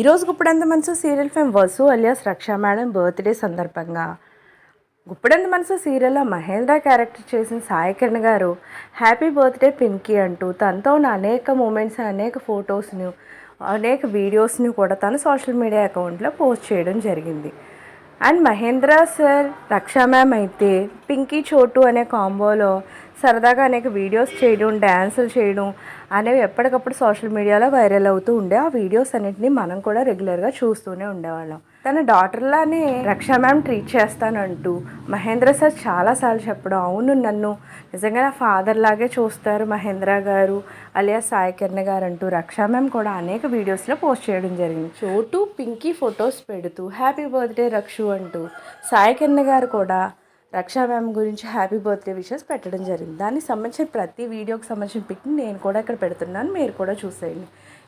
ఈరోజు Guppudantha Manasu serial fame Vasu alias Raksha madam birthday సందర్భంగా. గుప్పుడంత మనసు సీరియల్లో మహేంద్ర క్యారెక్టర్ చేసిన సాయి కిరణ్ గారు హ్యాపీ బర్త్డే పింకీ అంటూ తనతో ఉన్న అనేక మూమెంట్స్ అనేక ఫొటోస్ని అనేక వీడియోస్ని కూడా తన సోషల్ మీడియా అకౌంట్లో పోస్ట్ చేయడం జరిగింది. And Mahendra sir Raksha ma'am అయితే పింకీ చోటు అనే కాంబోలో సరదాగా అనేక వీడియోస్ చేయడం డ్యాన్సులు చేయడం అనేవి ఎప్పటికప్పుడు సోషల్ మీడియాలో వైరల్ అవుతూ ఉండే ఆ వీడియోస్ అన్నింటినీ మనం కూడా రెగ్యులర్గా చూస్తూనే ఉండేవాళ్ళం. తన డాటర్లానే రక్షా మ్యామ్ ట్రీట్ చేస్తానంటూ మహేంద్ర సార్ చాలాసార్లు చెప్పడం అవును నన్ను నిజంగా నా ఫాదర్ లాగే చూస్తారు మహేంద్ర గారు అలియా సాయి కిరణ్ గారు అంటూ రక్షా మ్యామ్ కూడా అనేక వీడియోస్లో పోస్ట్ చేయడం జరిగింది. చోటు పింకీ ఫొటోస్ పెడుతూ హ్యాపీ బర్త్డే రక్షు అంటూ సాయి కిరణ్ గారు కూడా రక్షా మ్యామ్ గురించి హ్యాపీ బర్త్డే విషెస్ పెట్టడం జరిగింది. దానికి సంబంధించిన ప్రతి వీడియోకి సంబంధించిన పిక్ని నేను కూడా ఇక్కడ పెడుతున్నాను. మీరు కూడా చూసేయండి.